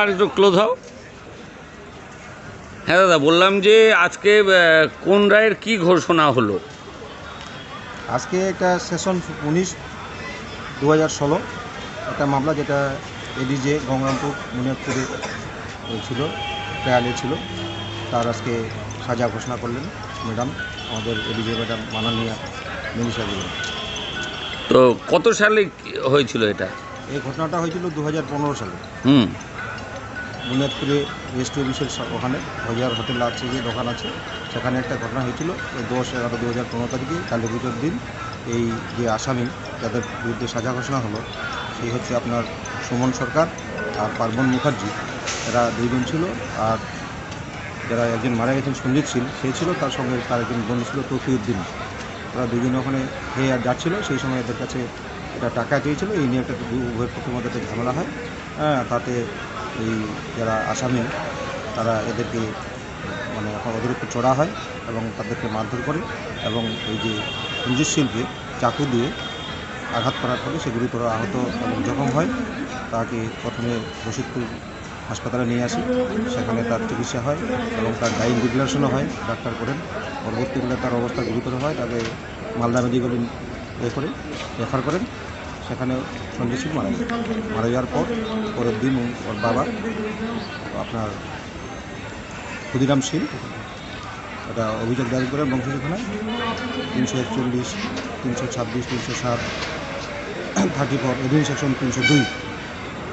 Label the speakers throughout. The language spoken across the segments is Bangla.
Speaker 1: আর একটু ক্লোজ হও। হ্যাঁ দাদা বললাম যে আজকে কোন রায়ের কি ঘোষণা হলো?
Speaker 2: আজকে একটা সেশন উনিশ দু হাজার ষোলো একটা মামলা যেটা এডিজে গঙ্গারামপুর মুনিয়াদপুরে ছিল ট্রায়ালে ছিল। তার আজকে সাজা ঘোষণা করলেন ম্যাডাম আমাদের এডিজে ম্যাডাম মাননীয় মনীষা দেবী
Speaker 1: তো কত সালে হয়েছিল এটা?
Speaker 2: এই ঘটনাটা হয়েছিল দু হাজার পনেরো সালে।
Speaker 1: হুম।
Speaker 2: বুনিয়াদপুরে রেস্টু অফিসের ওখানে হজার হোটেল আছে, যে দোকান আছে। সেখানে একটা ঘটনা হয়েছিল দশ এগারো দু হাজার পনেরো তারিখে কালী পুজোর দিন এই যে আসামি, যাদের বিরুদ্ধে সাজা ঘোষণা হলো, সেই হচ্ছে আপনার সুমন সরকার আর পার্বণ মুখার্জি। এরা দুইজন ছিল আর যারা একজন মারা গেছেন সঞ্জিত শীল, সে ছিল, তার সঙ্গে তার একজন বন্ধু ছিল তফিউদ্দিন। তারা দুজনে ওখানে খেয়ে আর যাচ্ছিল সেই সময় এদের কাছে এটা টাকা চেয়েছিল, এই নিয়ে একটা উভয়ের পক্ষের মধ্যে একটা ঝামেলা হয়। হ্যাঁ তাতে এই যারা আসামি, তারা এদেরকে মানে ওদের চড়া হয় এবং তাদেরকে মারধর করে এবং এই যে সঞ্জিত শীলকে চাকু দিয়ে আঘাত করার ফলে সে গুরুতর আহত এবং জখম হয়। তাকে প্রথমে রশিদপুর হাসপাতালে নিয়ে আসি। সেখানে তার চিকিৎসা হয় এবং তার ডাইন ডিক্লারেশনও হয়। ডাক্তার করেন। পরবর্তীকালে তার অবস্থা গুরুতর হয়। তাকে মালদা মেডিকেল এ করে রেফার করেন। সেখানে সঞ্জয় সিং মারা যায় মারা যাওয়ার পর পরের দিন ওর বাবা, আপনার ক্ষুদিরাম সিং, একটা অভিযোগ দায়ের করে বংশী থানায় তিনশো একচল্লিশ, তিনশো ছাব্বিশ, তিনশো সাত, থার্টি ফোর এডিং সেকশন তিনশো দুই।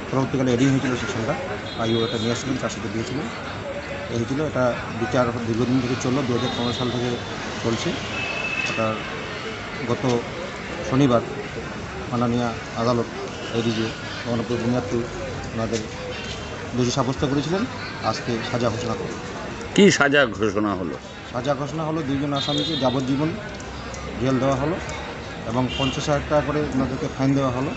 Speaker 2: পরবর্তীকালে এডিং হয়েছিল সেকশনটা, আইও এটা নিয়ে আসছিলেন, তার সাথে দিয়েছিলেন। এই হয়েছিল এটা বিচার দীর্ঘদিন থেকে চলল দু হাজার পনেরো সাল থেকে চলছে। এটার গত শনিবার মাননীয় আদালত এডিজে গণপুর বুনিয়াদপুর ওনাদের দোষী সাব্যস্ত করেছিলেন। আজকে সাজা ঘোষণা করে
Speaker 1: কি সাজা ঘোষণা হলো?
Speaker 2: সাজা ঘোষণা হলো দুইজন আসামিকে যাবজ্জীবন জেল দেওয়া হলো এবং পঞ্চাশ হাজার টাকা করে ওনাদেরকে ফাইন দেওয়া হলো।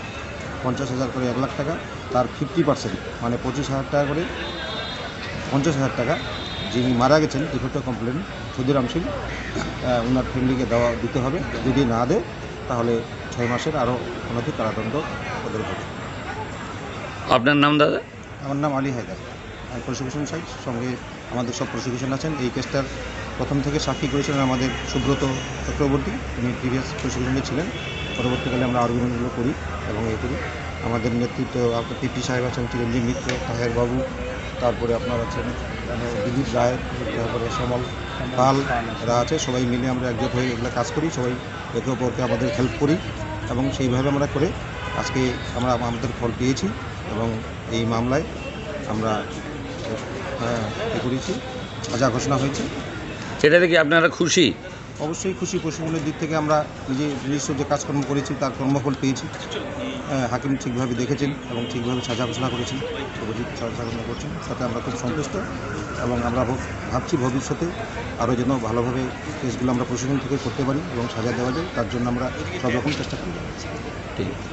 Speaker 2: পঞ্চাশ হাজার করে এক লাখ টাকা। তার ফিফটি পার্সেন্ট মানে পঁচিশ হাজার টাকা করে পঞ্চাশ হাজার টাকা যিনি মারা গেছেন ডিফেক্ট কমপ্লেন ক্ষুদিরাম সিং ওনার ফ্যামিলিকে দেওয়া দিতে হবে। যদি না দেয় তাহলে ছয় মাসের আরও অনধিক কারাদণ্ড ওদের হবে।
Speaker 1: আপনার নাম দাদা?
Speaker 2: আমার নাম আলী হায়দার। আমি প্রসিকিউশন সাইড সঙ্গে আমাদের সব প্রসিকিউশন আছেন। এই কেসটার প্রথম থেকে সাক্ষী করেছিলেন আমাদের সুব্রত চক্রবর্তী। তিনি প্রিভিয়াস প্রসিকিউশনে ছিলেন। পরবর্তীকালে আমরা আর্গুমেন্টগুলো করি এবং এ করি। আমাদের নেতৃত্ব আপনার পিপি সাহেব আছেন চিরঞ্জীব মিত্র তাহের বাবু তারপরে আপনার আছেন মানে দিলীপ রায় তারপরে শ্যামল পাল এরা আছে সবাই মিলে আমরা একজোট হয়ে এগুলো কাজ করি সবাই একে অপরকে আমাদের হেল্প করি এবং সেইভাবে আমরা করে আজকে আমরা আমাদের ফল পেয়েছি এবং এই মামলায় আমরা হ্যাঁ, এ করেছি সাজা ঘোষণা হয়েছে।
Speaker 1: সেটাতে কি আপনারা খুশি?
Speaker 2: অবশ্যই খুশি পশ্চিমবঙ্গের দিক থেকে আমরা নিজে নিজস্ব যে কাজকর্ম করেছি তার কর্মফল পেয়েছি। হ্যাঁ, হাকিম ঠিকভাবে দেখেছেন এবং ঠিকভাবে সাজা ঘোষণা করেছেন অভিযোগ সাজা ঘোষণা করছেন তাতে আমরা খুব সন্তুষ্ট এবং আমরা ভব- ভাবছি ভবিষ্যতে আরও যেন ভালোভাবে কেসগুলো আমরা প্রশাসন থেকে করতে পারি এবং সাজা দেওয়া যায় তার জন্য আমরা সব রকম চেষ্টা করি
Speaker 1: ঠিক